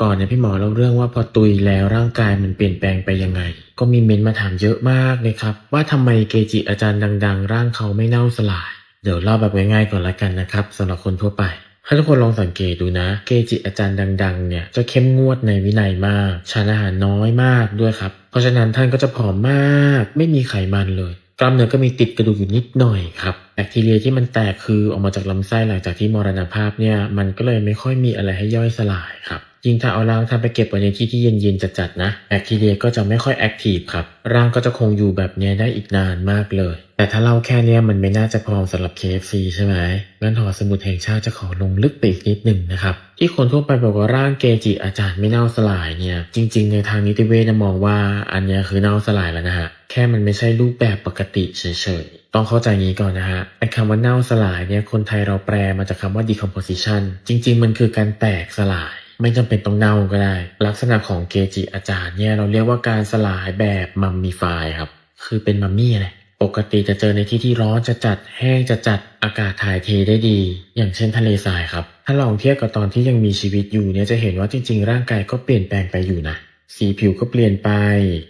ก่อนเนี่ยพี่หมอเล่าเรื่องว่าพอตุยแล้วร่างกายมันเปลี่ยนแปลงไปยังไง ก็มีเมนมาถามเยอะมากเลยครับ ว่าทำไมเกจิอาจารย์ดัง ๆ ร่างเขาไม่เน่าสลาย เดี๋ยวเล่าแบบง่ายๆก่อนละกันนะครับสำหรับคนทั่วไปให้ทุกคนลองสังเกตดูนะ เกจิอาจารย์ดัง ๆ เนี่ยจะเข้มงวดในวินัยมากชานอาหารน้อยมากด้วยครับ เพราะฉะนั้นท่านก็จะผอมมาก ไม่มีไขมันเลย กล้ามเนื้อก็มีติดกระดูกอยู่นิดหน่อยครับ แบคทีเรียที่มันแตกคือออกมาจากลำไส้หลังจากที่มรณภาพเนี่ยมันก็เลยไม่ค่อยมีอะไรให้ย่อยสลายครับยิ่งถ้าเอาร่างท่านไปเก็บไว้ในที่ที่เย็นๆจัดๆนะแบคทีเรียก็จะไม่ค่อยแอคทีฟครับ ร่างก็จะคงอยู่แบบนี้ได้อีกนานมากเลย แต่ถ้าเล่าแค่เนี้ยมันไม่น่าจะพอสำหรับ KFC ใช่ไหมงั้นหอสมุดแห่งชาติจะขอลงลึกไปอีกนิดหนึ่งนะครับ ที่คนทั่วไปบอกว่าร่างเกจิอาจารย์ไม่เน่าสลายเนี่ย จริง ๆ ในทางนิติเวชมองว่าอันนี้คือเน่าสลายแล้วนะฮะแค่มันไม่ใช่รูปแบบปกติเฉยๆ ต้องเข้าใจงี้ก่อนนะฮะไอ้คำว่าเน่าสลายเนี่ยคนไทยเราแปลมาจากคำว่า decomposition จริง ๆ มันคือการแตกสลาย ไม่จำเป็นต้องเน่าก็ได้ ลักษณะของเกจิอาจารย์เนี่ยเราเรียกว่าการสลายแบบมัมมีฟายครับ คือเป็นมัมมี่เลยปกติจะเจอในที่ที่ร้อนจะจัดแห้งจะจัดอากาศถ่ายเทได้ดี อย่างเช่นทะเลทรายครับ ถ้าลองเทียบกับตอนที่ยังมีชีวิตอยู่เนี่ยจะเห็นว่าจริง ๆ ร่างกายก็เปลี่ยนแปลงไปอยู่นะ สีผิวก็เปลี่ยนไป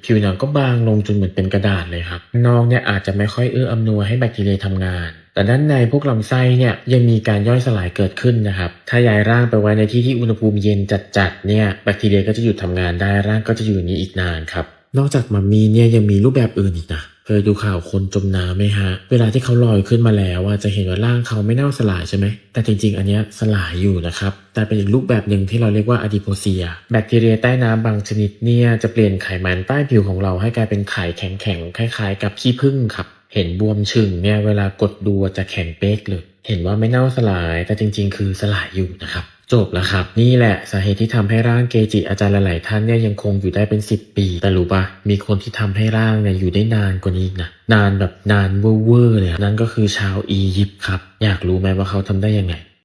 ผิวหนังก็บางลงจนเหมือนเป็นกระดาษเลยครับ นอกเนี่ยอาจจะไม่ค่อยเอื้ออำนวยให้แบคทีเรียทำงาน แต่ด้านในพวกลำไส้เนี่ยยังมีการย่อยสลายเกิดขึ้นนะครับ ถ้าย้ายร่างไปไว้ในที่ที่อุณหภูมิเย็นจัดๆเนี่ยแบคทีเรียก็จะหยุดทำงานได้ร่างก็จะอยู่อย่างนี้อีกนานครับ นอกจากมัมมี่เนี่ยยังมีรูปแบบอื่นอีกนะ เคยดูข่าวคนจมน้ำไหมฮะ เวลาที่เขาลอยขึ้นมาแล้วอะจะเห็นว่าร่างเขาไม่เน่าสลายใช่ไหม แต่จริง ๆ อันเนี้ยสลายอยู่นะครับ แต่เป็นอีกรูปแบบหนึ่งที่เราเรียกว่าอะดิโพเซีย แบคทีเรียใต้น้ำบางชนิดเนี่ยจะเปลี่ยนไขมันใต้ผิวของเราให้กลายเป็นไข่แข็งๆ คล้าย ๆ กับขี้ผึ้งครับ เห็นบวมชึงเนี่ยเวลากดดูจะแข็งเป๊กเลย เห็นว่าไม่เน่าสลายแต่จริง ๆ คือสลายอยู่นะครับ จบแล้วครับ นี่แหละสาเหตุที่ทำให้ร่างเกจิอาจารย์หลาย ๆ ท่านเนี่ยยังคงอยู่ได้เป็น 10 ปี แต่รู้ปะมีคนที่ทำให้ร่างเนี่ยอยู่ได้นานกว่านี้นะนานแบบนานเวอร์เลยนั่นก็คือชาวอียิปต์ครับ อยากรู้ไหมว่าเขาทำได้ยังไง